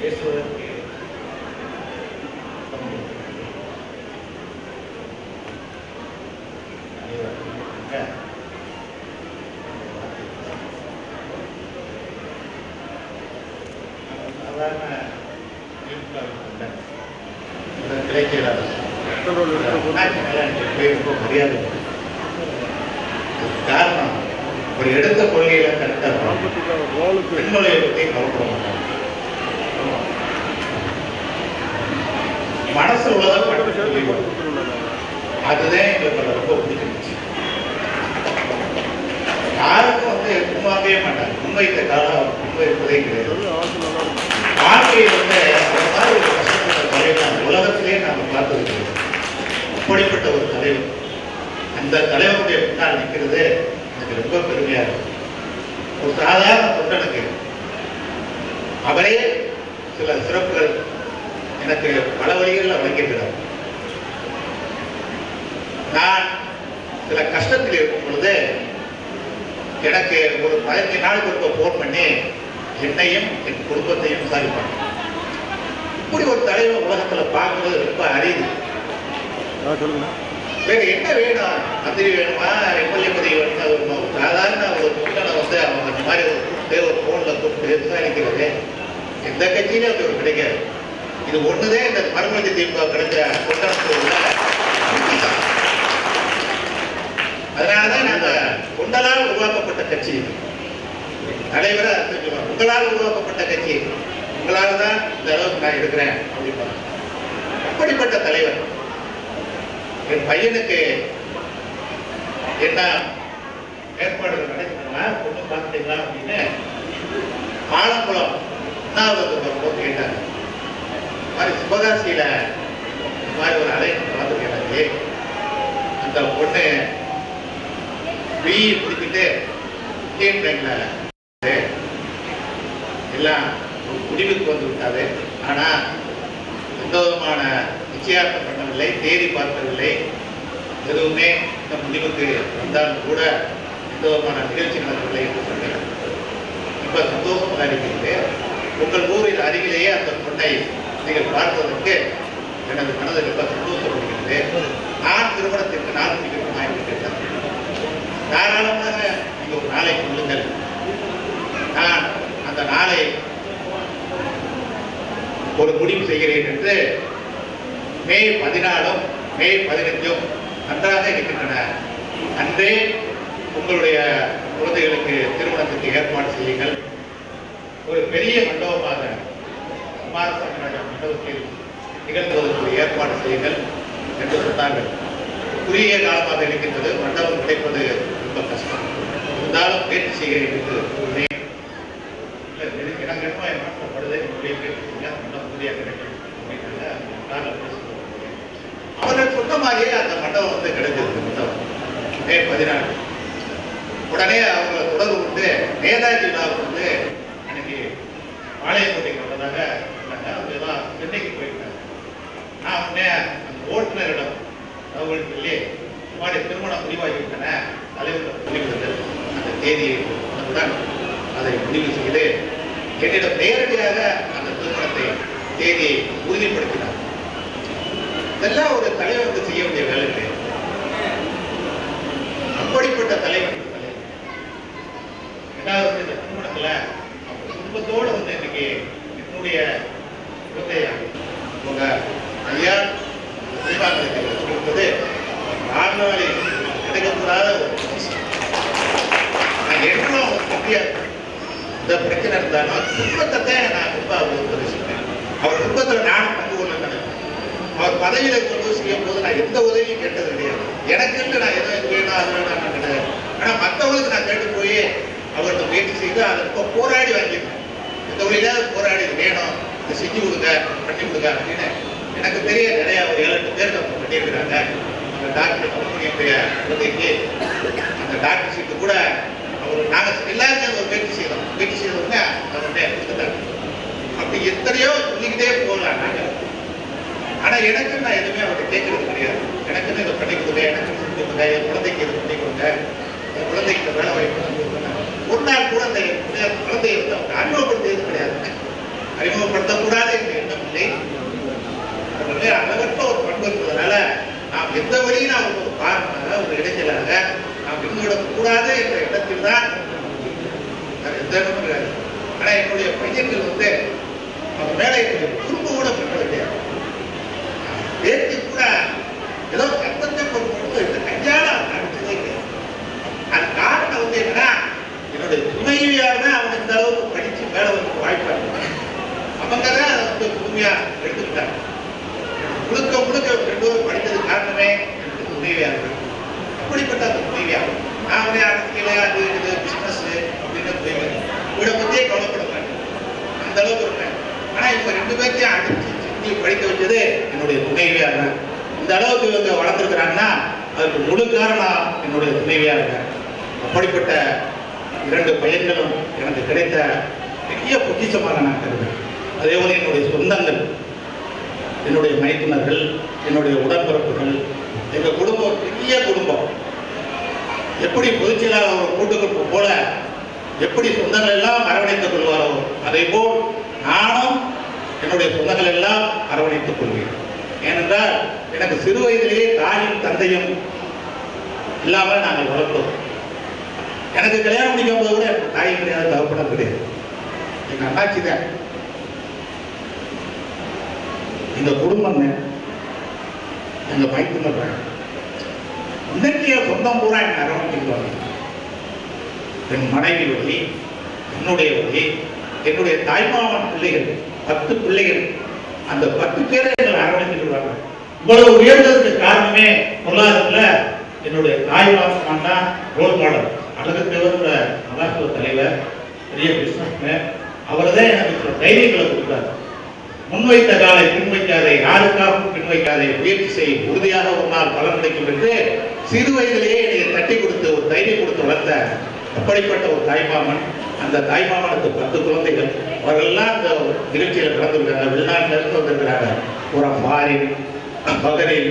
பேசுவதற்கு சாதாரண கிடைக்கிறார் ரொம்ப மரியாதை காரணம் ஒரு எடுத்த கொள்கையில கரெக்டாக பெண்மொழியை பற்றி கவலைப்பட மாட்டாங்க மனசு உள்ளதை பட்டு சொல்லிடுவாங்க அதுதான் எங்களுக்கு ரொம்ப பிடிச்சிருந்துச்சு. யாருக்கும் வந்து உண்மாவே மாட்டாங்க. முன்வைத்த காலம் இருப்பதே கிடையாது. வாழ்க்கையில் வந்து அந்த மாதிரி ஒரு கஷ்டப்பட்ட தலைவர் உலகத்திலே நாம் பார்த்தது அப்படிப்பட்ட ஒரு தலைவர் அந்த தலைவருடைய பின்னால் நிற்கிறது எனக்கு ரொம்ப பெருமையா இருக்கு. ஒரு சாதாரண தொண்டனுக்கு அவரே சில சிறப்புகள் எனக்கு பல வழிகளில் வழங்கியிருக்கிறார் நான் சில கஷ்டத்தில் இருக்கும் பொழுது எனக்கு ஒரு பதினஞ்சு நாளுக்கு ஒருக்க ஃபோன் பண்ணி என்னையும் என் குடும்பத்தையும் விசாரிப்பாங்க. இப்படி ஒரு தலைவர் உலகத்துல பார்க்கறது ரொம்ப அரிது. வேற என்ன வேணும்? மந்திரி வேணுமா? எம்எல்ஏ பதவி வேணுமா? ஒரு சாதாரண ஒரு தொண்டனை வந்து அவங்க அந்த மாதிரி ஒரு கூப்பிட்டு ஒரு போன்ல கூப்பிட்டு விசாரிக்கிறது எந்த கட்சியிலும் அது ஒரு கிடைக்காது. இது ஒண்ணுதே இந்த மறுமலர்ச்சி திமுக கிடைச்ச கொண்டாட்டத்தில் அதனாலதான் நாங்க உங்களால் உருவாக்கப்பட்ட கட்சி தலைவரை உங்களால் உருவாக்கப்பட்ட கட்சி உங்களால் தான் இந்த அளவுக்கு நான் இருக்கிறேன் அப்படின்னு அப்படிப்பட்ட தலைவர் என் பையனுக்கு என்ன ஏற்பாடுகள் நடக்கணும்னா பொண்ணு பார்த்தீங்களா அப்படின்னு ஆலங்குளம் உண்ணாவிரதம் கேட்டாங்க மாதிரி சிவகாசியில இந்த மாதிரி ஒரு அலை வந்து எனக்கு அந்த பொண்ணு பிஇ முடிச்சுட்டு இந்தியன் எல்லாம் ஒரு முடிவுக்கு வந்து விட்டாரு. ஆனா எந்த விதமான நிச்சயார்த்தம் பண்ணவில்லை தேதி பார்க்கவில்லை எதுவுமே இந்த முடிவுக்கு வந்தாலும் கூட எந்த விதமான நிகழ்ச்சி நடக்கவில்லை என்று சொன்னேன் இப்ப சந்தோஷமாக இருக்கிறது. உங்கள் ஊரில் அருகிலேயே அந்த பொண்ணை நீங்கள் பார்த்ததற்கு எனது மனது ரொம்ப சந்தோஷப்படுகிறது நான் திருமணத்திற்கு நான் முடிக்கணுமா என்று கேட்டார். தாராளமாக நீங்கள் ஒரு நாளை கொள்ளுங்கள். நான் அந்த நாளை ஒரு முடிவு செய்கிறேன் என்று மே பதினாலும் மே பதினஞ்சும் நன்றாக இருக்கின்றன. அன்றே உங்களுடைய குழந்தைகளுக்கு திருமணத்துக்கு ஏற்பாடு செய்யுங்கள். ஒரு பெரிய மண்டபமாக குமாரசாமி மண்டபத்தில் நிகழ்த்துவதற்கு ஏற்பாடு செய்யுங்கள் என்று சொன்னார்கள். குறுகிய காலமாக இருக்கின்றது மண்டபம் கிடைப்பது ரொம்ப கஷ்டம். இருந்தாலும் முயற்சி செய்கிறேன் என்று கூறினேன். எனக்கு என்னமோ என் மனசுல படுது, என்னுடைய மண்டபம் கிடைக்கும் அவர்கள் சொன்ன மாதிரியே அந்த மண்டபம் வந்து கிடைச்சிருக்கு மண்டபம் மே பதினாலு உடனே அவங்க தொடர்பு கொண்டு நேதாஜி விழாவுக்கு வந்து அன்னைக்கு பாளையங்கோட்டைக்கு வந்ததாக சொன்னாங்க அவங்க எல்லாம் சென்னைக்கு போயிருக்காங்க நான் உடனே அந்த ஓட்டுநரிடம் தகவல் சொல்லி இந்த மாதிரி திருமணம் முடிவாகிவிட்டன. தலைவர் முடிவெடுத்தல் அந்த தேதியை உடன் அதை முடிவு செய்து என்னிடம் நேரடியாக அந்த திருமணத்தை தேதியை உறுதிப்படுத்தினார். இதெல்லாம் ஒரு தலைவருக்கு செய்ய வேண்டிய வேலை கிடையாது அப்படிப்பட்ட தலைவர் இந்த ரெண்டாவது வந்து இந்த திருமணத்துல அவங்க குடும்பத்தோட வந்து இன்னைக்கு என்னுடைய குழந்தை உங்க ஐயா தீபாவளி கொடுப்பது வாழ்நாளில் கிடைக்கப்படாத ஒரு நான் எவ்வளோ ஹாப்பியா இருக்கேன். இந்த பிரச்சனை இருந்தாலும் குடும்பத்தை தான் நான் ரொம்ப அவர் உபதேசிப்பேன் அவர் குடும்பத்தில் நானும் பங்கு கொள்ள நினைப்பேன் அவர் பதவியில் கொண்டு செய்யும் போது நான் எந்த உதவியும் கேட்டது கிடையாது எனக்கு நான் எதோ இது வேணும் அது வேணும் நான் கிடையாது ஆனா மற்றவங்களுக்கு நான் கேட்டு போய் அவர்கிட்ட முயற்சி செய்து அதை ரொம்ப போராடி வாங்கியிருக்கேன் இந்த வழியிலாவது போராடி வேணும் இதை செஞ்சு கொடுங்க பண்ணி கொடுங்க அப்படின்னு எனக்கு தெரிய நிறைய ஒரு ஏழு எட்டு பேர் நம்ம பண்ணியிருக்கிறாங்க அந்த டாக்டர் கம்பெனியுடைய குழந்தைக்கு அந்த டாக்டர் சீட்டு கூட அவர் நாங்கள் எல்லாருமே ஒரு முயற்சி செய்தோம் முயற்சி செய்தவங்க அவர்கிட்ட கொடுத்துட்டாங்க அப்படி எத்தனையோ சொல்லிக்கிட்டே போகலாம் நாங்கள் ஆனா எனக்கு நான் எதுவுமே அவர்கிட்ட கேட்கறது கிடையாது. எனக்குன்னு இதை பண்ணி கொடுங்க எனக்கு செஞ்சு கொடுங்க என் குழந்தைக்கு இதை பண்ணி கொடுங்க என் குழந்தைக்கு இந்த வேலை வாய்ப்பு செஞ்சு கொடுங்க. ஒரு நாள் கூட அந்த குழந்தையை வந்து அவங்க அறிமுகப்படுத்தியது கிடையாது. அறிமுகப்படுத்தக்கூடாது என்ற எண்ணம் இல்லை. அவர்களே அளவற்ற ஒரு பண்பு எந்த வழியும் நாம் ஒரு காரணமாக ஒரு இடைஞ்சலாக நாம் பின்னோட கூடாது என்ற இடத்தில் தான் எந்த எண்ணமும் கிடையாது ஆனா என்னுடைய பையன்கள் வந்து அவன் மேல என்னுடைய குறும்பு கூட பண்றது பேச்சு கூட ஏதோ கற்பத்தை கொண்டு இந்த கையால அவன் கிடையாது அது காரணம் வந்து என்னன்னா என்னுடைய துணைவியார் தான் அவன் இந்த அளவுக்கு படிச்சு மேல வந்து வாய்ப்பா இருக்கு அவங்க தான் அதை வந்து புதுமையா எடுத்துக்கிட்டாங்க முழுக்க முழுக்க ரெண்டு பேரும் படித்தது காரணமே எனக்கு துணைவியார் தான். அப்படிப்பட்ட அந்த துணைவியார் நான் வந்து அரசியல அது இது பிசினஸ் அப்படின்னு துணைவியார் இவரை பத்தியே கவலைப்பட மாட்டேன் அந்த அளவுக்கு இருப்பேன் ஆனா இவங்க ரெண்டு பேர்த்தையும் அடிச்சு சிந்தி படிக்க வச்சது என்னுடைய துணைவியார் தான் இந்த அளவுக்கு இவங்க வளர்ந்துருக்கிறாங்கன்னா அதுக்கு முழு காரணம் என்னுடைய துணைவியார் தான் அப்படிப்பட்ட இரண்டு பையன்களும் எனக்கு கிடைத்த பெரிய பொக்கிஷமாக நான் கருதுகிறேன். அதே போல என்னுடைய சொந்தங்கள் என்னுடைய மைத்துனர்கள் என்னுடைய உடன்பிறப்புகள் எங்கள் குடும்பம் ஒரு பெரிய குடும்பம். எப்படி பொதுச்செயலாளர் ஒரு கூட்டுக்குழுப்பு போல எப்படி சொந்தங்கள் எல்லாம் அரவணைத்துக் கொள்வாரோ அதே போல் நானும் என்னுடைய சொந்தங்கள் எல்லாம் அரவணைத்துக் கொள்வேன். ஏனென்றால் எனக்கு சிறு வயதிலேயே தாயும் தந்தையும் இல்லாமல் நாங்கள் வளர்ப்போம் எனக்கு கல்யாணம் முடிக்கும் போது கூட தாயும் கிடையாது தகப்படம் கிடையாது. எங்க அண்ணாச்சி தான் இந்த குடும்பம் எங்க மைத்துனர் இன்னைக்கு சொந்தம் பூரா என்ன அரவணைச்சுக்குவாங்க என் மனைவி வழி என்னுடைய வழி என்னுடைய தாய்மாமன் பிள்ளைகள் பத்து பிள்ளைகள் அந்த பத்து பேரை எங்களை அரவணைச்சுக்குவாங்க இவ்வளவு உயர்ந்ததுக்கு காரணமே பொருளாதாரத்துல என்னுடைய தாய்மாமன் தான் ரோல் மாடல். அழகு தேவரோட மகாத்துவ தலைவர் பெரிய பிசினஸ்மேன் அவர் தான் எனக்கு சில தைரியங்களை கொடுத்தார் முன்வைத்த காலை பின்வைக்காதே யாருக்காகவும் பின்வைக்காதே முயற்சி செய் உறுதியாக ஒரு நாள் பலன் கிடைக்கும் என்று சிறு வயதிலேயே என்னை தட்டி கொடுத்து ஒரு தைரியம் கொடுத்து வளர்த்த அப்படிப்பட்ட ஒரு தாய்மாமன் அந்த தாய்மாமனுக்கு பத்து குழந்தைகள். அவர்கள்லாம் இந்த நிகழ்ச்சியில் கலந்துருக்காங்க வெளிநாட்டில் இருந்து வந்திருக்கிறாங்க. ஒரு ஃபாரின் பகரின்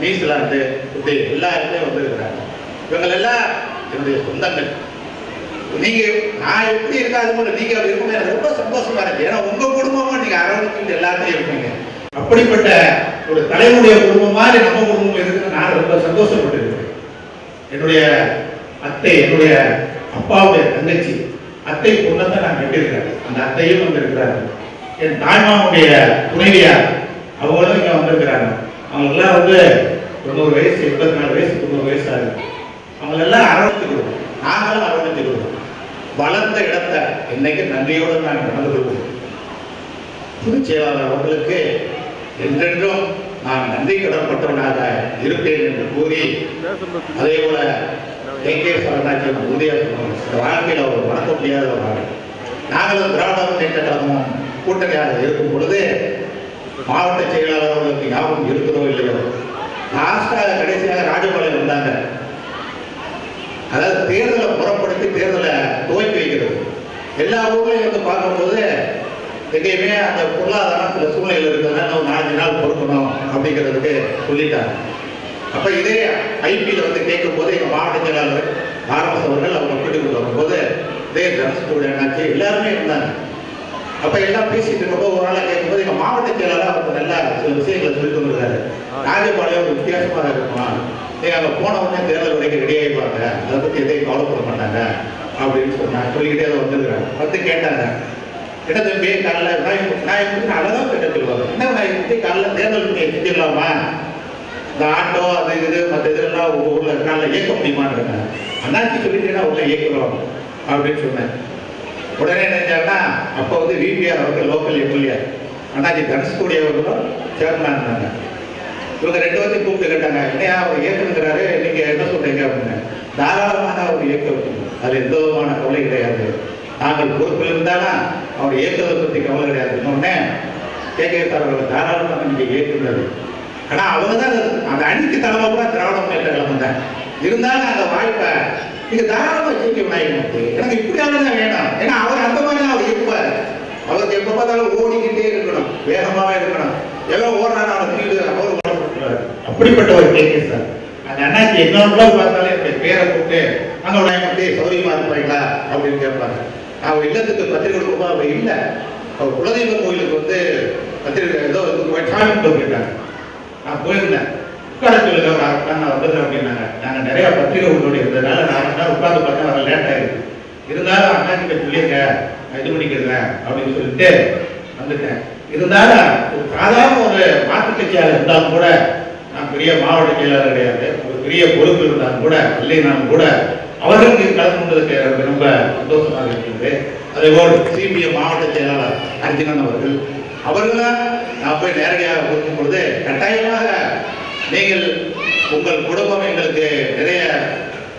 நியூசிலாந்து இப்படி எல்லா இடத்துலையும் வந்திருக்கிறாங்க. இவங்க எல்லாம் என்னுடைய சொந்தங்கள். நீங்க நான் எப்படி இருக்காது போல நீங்க அப்படி இருக்கும் எனக்கு ரொம்ப சந்தோஷமா இருக்கு. ஏன்னா உங்க குடும்பமும் நீங்க அரவணைச்சு எல்லாத்தையும் இருப்பீங்க. அப்படிப்பட்ட ஒரு தலைவனுடைய குடும்பம் மாதிரி நம்ம குடும்பம் இருக்கு நான் ரொம்ப சந்தோஷப்பட்டு இருக்கேன் என்னுடைய அத்தை என்னுடைய அப்பாவுடைய தங்கச்சி அத்தை பொண்ணத்தை நான் கட்டியிருக்கிறேன் அந்த அத்தையும் வந்திருக்கிறாங்க. என் தாய்மாவுடைய துணைவியார் அவங்களும் இங்க வந்திருக்கிறாங்க. அவங்க எல்லாம் வந்து தொண்ணூறு வயசு எண்பத்தி நாலு வயசு தொண்ணூறு வயசு ஆகுது. அவங்க எல்லாம் அரவணைத்து கொடுக்கும் நாங்களும் அரவணைத்து கொடுக்கும் வளர்ந்த இடத்தை என்னைக்கு நன்றியோடு நான் நடந்து கொள்வோம் பொதுச் செயலாளர் அவர்களுக்கு என்றென்றும் நான் நன்றி கடன்பட்டவனாக இருப்பேன் என்று கூறி அதே போல கே. கே. சரணாஜி உறுதியாக வாழ்க்கையில் அவர் மறக்க முடியாத ஒரு ஆள். நாங்களும் திராவிட முன்னேற்ற கழகமும் கூட்டணியாக இருக்கும் பொழுது மாவட்ட செயலாளர் அவர்களுக்கு ஞாபகம் இருக்கிறதோ இல்லையோ? லாஸ்டாக கடைசியாக ராஜபாளையம் வந்தாங்க. அதாவது தேர்தலை புறப்படுத்தி தேர்தலை துவக்கி வைக்கிறது. எல்லா ஊர்லயும் வந்து பார்க்கும்போது எங்கேயுமே அந்த பொருளாதாரம் சில சூழ்நிலை இருக்கிறதுனால ஒரு நாலஞ்சு நாள் பொறுக்கணும் அப்படிங்கிறதுக்கு சொல்லிட்டாங்க. அப்ப இதே ஐபியில் வந்து கேட்கும் போது எங்க மாவட்ட செயலாளர் ஆரம்பஸ் அவர்கள் அவங்க கூட்டிட்டு வரும்போது இதே தனுஷ்கூட என்னாச்சு எல்லாருமே இருந்தாங்க. அப்ப எல்லாம் பேசிட்டு இருக்கும்போது ஒரு நாள் கேட்கும்போது எங்க மாவட்ட செயலாளர் அவருக்கு நல்லா சில விஷயங்களை சொல்லி தந்துருக்காரு ராஜபாளையம் வித்தியாசமாக இருக்குமா? நீங்க அங்க போன உடனே தேர்தல் வரைக்கும் ரெடி ஆயிடுவாங்க. அதை பத்தி எதையும் கவலைப்பட மாட்டாங்க. அப்படின்னு சொன்னாங்க. சொல்லிக்கிட்டே அதை வந்துருக்காங்க. வந்து கேட்டாங்க. என்ன தம்பி காலைல விநாயகர் விநாயகர் அழகா கேட்ட சொல்லுவாங்க என்ன விநாயகர் காலைல தேர்தல் நீங்க செஞ்சிடலாமா இந்த ஆட்டோ அது இது மற்ற இதெல்லாம் உங்க ஊர்ல காலைல இயக்க முடியுமான்னு அண்ணாச்சி சொல்லிட்டேன்னா உள்ள இயக்குறோம்? அப்படின்னு சொன்னேன். உடனே நினைச்சாங்கன்னா அப்போ வந்து விபிஆர் அவர்கள் லோக்கல் எம்எல்ஏ அண்ணாச்சி தனுஷ்கூடி அவர்களும் சேர்மனா இருந்தாங்க இவங்க ரெண்டு பேர்த்தையும் கூப்பிட்டு கேட்டாங்க என்னையா அவர் இயக்கணுங்கிறாரு நீங்க என்ன சொல்றீங்க அப்படின்னு. தாராளமாக அவர் இயக்கம் அது எந்த விதமான கவலை கிடையாது. நாங்கள் பொறுப்பில் இருந்தாலும் அவர் இயக்கத்தை பற்றி கவலை கிடையாது. இன்னொன்னே கே கே சார் அவர்கள் தாராளமாக நீங்க இயக்குகிறது ஆனா அவங்க தான் அந்த- அணிக்கு தலைமை கூட திராவிட முன்னேற்ற கழகம் தான். இருந்தாலும் அந்த வாய்ப்பை நீங்க தாராளமாக ஜெயிக்க விநாயகர் எனக்கு இப்படியாவது தான் வேணும். ஏன்னா அவர் அந்த மாதிரி தான் அவர் இருப்பார். அவருக்கு எப்ப பார்த்தாலும் ஓடிக்கிட்டே இருக்கணும். வேகமாவே இருக்கணும். எவன் ஓடுறாரு அவனை வீடு அவர் ஓடப்படுறாரு அப்படிப்பட்ட ஒரு கேள்வி சார். அந்த அண்ணாச்சி என்னோட பார்த்தாலே என்னுடைய பேரை கூப்பிட்டு அங்கே உடனே சௌரியமா இருப்பாங்களா அப்படின்னு கேட்பாங்க நான் இல்லத்துக்கு பத்திரிகை கொடுக்கும்போது அவர் இல்லை. அவர் குலதெய்வ கோயிலுக்கு வந்து பத்திரிகை ஏதோ வந்து போய் சாமி கும்பிட்டு போயிட்டாங்க நான் போயிருந்தேன். உட்கார சொல்லுங்க ஒரு வந்துடுறேன் அப்படின்னாங்க. நாங்கள் நிறைய பத்திரிகை உங்களோட இருந்ததுனால நான் அரை மணி உட்காந்து பார்த்தா அவர் லேட் ஆயிருக்கு இருந்தாலும் அண்ணாச்சி கிட்ட சொல்லியிருங்க நான் இது பண்ணிக்கிறேன் அப்படின்னு சொல்லிட்டு வந்துட்டேன். இருந்தாலும் ஒரு சாதாரண ஒரு மாற்றுக் கட்சியாக இருந்தாலும் கூட நான் பெரிய மாவட்ட செயலாளர் கிடையாது. ஒரு பெரிய பொறுப்பு இருந்தாலும் கூட இல்லைனாலும் கூட அவர்களுக்கு கலந்து கொண்டதுக்கு எனக்கு ரொம்ப சந்தோஷமாக இருக்கிறது. அதே போல் சிபிஎம் மாவட்ட செயலாளர் அர்ஜுனன் அவர்கள் அவர்களாக நான் போய் நேரடியாக கொடுக்கும் பொழுது கட்டாயமாக நீங்கள் உங்கள் குடும்பம் எங்களுக்கு நிறைய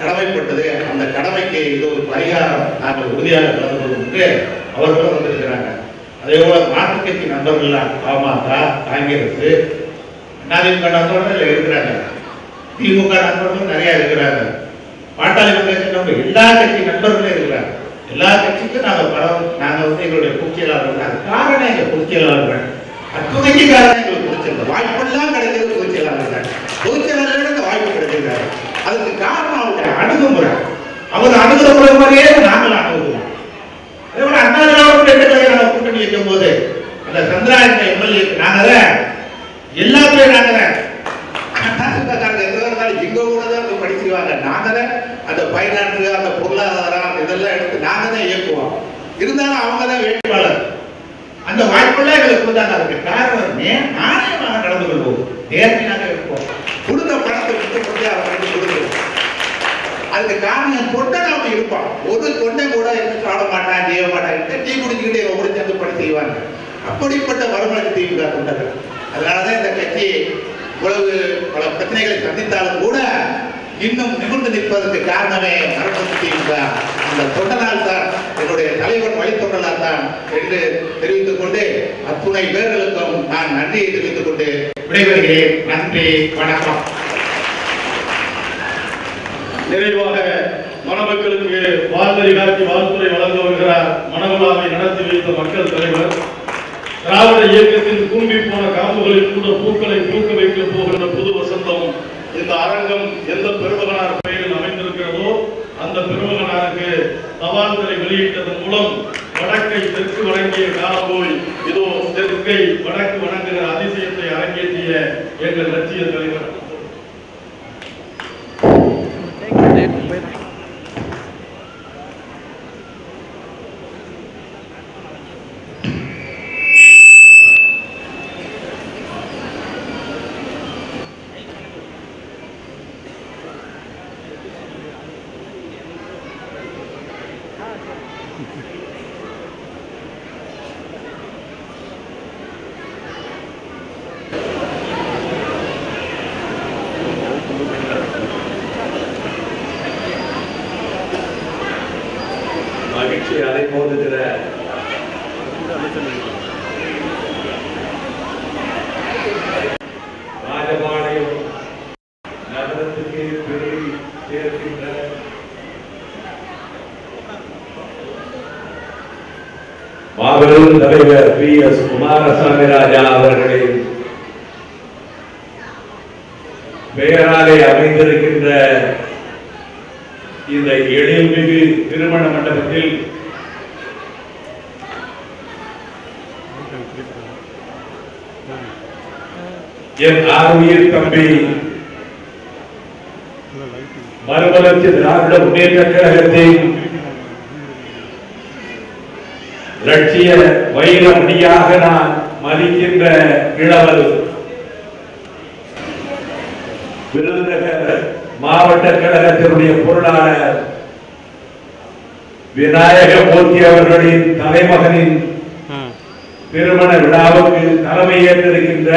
கடமைப்பட்டது. அந்த கடமைக்கு இது ஒரு பரிகாரம். நாங்கள் உறுதியாக கலந்து கொள்ளும் அவர்களும் வந்திருக்கிறாங்க. அதே போல மாற்றுக் கட்சி நண்பர்கள் பாமக காங்கிரஸ் அதிமுக நண்பர்கள் இருக்கிறாங்க. திமுக நண்பர்களும் நிறைய இருக்கிறாங்க. பாட்டாளி மக்கள் நம்ம எல்லா கட்சி நண்பர்களும் இருக்கிறாங்க. எல்லா கட்சிக்கும் நாங்கள் பரவ நாங்கள் வந்து எங்களுடைய பொதுச்செயலாளர்கள் அது காரணம் எங்கள் பொதுச்செயலாளர்கள் அத்துணைக்கு காரணம் எங்களுக்கு பொதுச்செயலாளர் வாய்ப்பெல்லாம் கிடைக்கிறது பொதுச்செயலாளர்கள் பொதுச்செயலாளர்கள் அந்த வாய்ப்பு கிடைக்கிறாரு அதுக்கு காரணம் அவருடைய அணுகுமுறை. அவர் அணுகுற முறை மாதிரியே நாங்கள் அணுகுவோம். அதே போல அண்ணா திராவிட பண்ணி வைக்கும் போது அந்த சந்திராயன் எம்எல்ஏ. நாங்க எல்லாத்துலயும் நாங்க எங்க கூட தான் நாங்க தான் அந்த பைனான்ஸ் அந்த பொருளாதாரம் இதெல்லாம் எடுத்து நாங்க தான் இயக்குவோம். இருந்தாலும் அவங்க தான் வேட்பாளர். அந்த வாய்ப்பெல்லாம் எங்களுக்கு வந்தாங்க அதுக்கு காரணம் நாணயமாக நடந்து கொள்வோம். நேர்மையாக இருப்போம். கொடுத்த பணத்தை அதுக்கு காரணம் தொண்டன் அவன் இருப்பான். ஒரு தொண்டன் கூட எனக்கு சாட மாட்டான் செய்ய மாட்டான் டீ குடிச்சுக்கிட்டு இவன் கூட சேர்ந்து பணி செய்வாங்க அப்படிப்பட்ட வருமானத்தை திமுக தொண்டர்கள் அதனாலதான் இந்த கட்சி இவ்வளவு பல பிரச்சனைகளை சந்தித்தாலும் கூட இன்னும் நிமிர்ந்து நிற்பதற்கு காரணமே மரபு திமுக அந்த தொண்டனால் தான் என்னுடைய தலைவன் வழித்தொண்டனால் தான் என்று தெரிவித்துக் கொண்டு அத்துணை பேர்களுக்கும் நான் நன்றியை தெரிவித்துக் கொண்டு விடைபெறுகிறேன். நன்றி வணக்கம். நிறைவாக மணமக்களுக்கு வாழ்வழி காட்டி வாழ்த்துறை வழங்க வருகிறார் மணவிழாவை நடத்தி வைத்த மக்கள் தலைவர். திராவிட இயக்கத்தின் கும்பி போன காம்புகளில் கூட பூக்களை பூக்க வைக்க போகின்ற புது வசந்தம் இந்த அரங்கம் எந்த பெருமகனார் பெயரில் அமைந்திருக்கிறதோ அந்த பெருமகனாருக்கு தபால்களை வெளியிட்டதன் மூலம் வடக்கை தெற்கு வழங்கிய காலம் இதோ தெற்கை வடக்கு வணங்குகிற அதிசயத்தை அரங்கேற்றிய எங்கள் லட்சிய தலைவர். மாபெரும் தலைவர் பி எஸ் குமாரசாமி ராஜா அவர்களின் பெயராலே அமைந்திருக்கின்ற இந்த எழில்மிகு திருமண மண்டபத்தில் என் ஆர்வீர் தம்பி மறுமலர்ச்சி திராவிட முன்னேற்ற கழகத்தின் லட்சிய வைர முடியாக நான் மதிக்கின்ற இளவல் விருதுநகர் மாவட்ட கழகத்தினுடைய பொருளாளர் விநாயகமூர்த்தி அவர்களின் தலைமகனின் திருமண விழாவுக்கு தலைமை ஏற்றிருக்கின்ற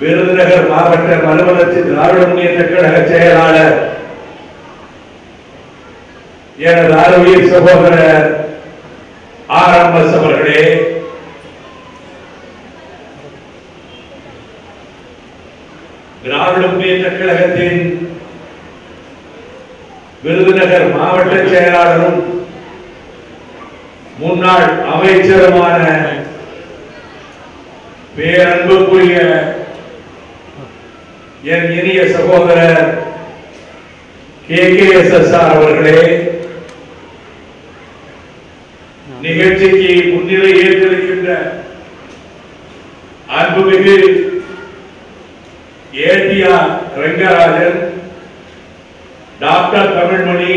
விருதுநகர் மாவட்ட மறுமலர்ச்சி திராவிட முன்னேற்ற கழக செயலாளர் எனது அருவியல் சகோதரர் ஆர் எம் அவர்களே திராவிட முன்னேற்ற கழகத்தின் விருதுநகர் மாவட்ட செயலாளரும் முன்னாள் அமைச்சருமான பேரன்புக்குரிய என் இனிய சகோதரர் K K S S R அவர்களே நிகழ்ச்சிக்கு முன்னிலை ஏற்றிருக்கின்ற அன்புமிகு ஏடிஆர் ரங்கராஜன் டாக்டர் தமிழ்மணி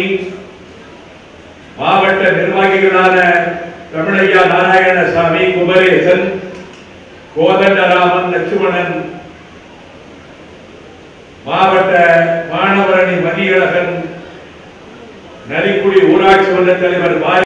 மாவட்ட நிர்வாகிகளான தமிழையா நாராயணசாமி குமரேசன் கோதண்டராமன் லட்சுமணன் மாவட்ட மாணவரணி மதியழகன் நரிக்குடி ஊராட்சி மன்ற தலைவர்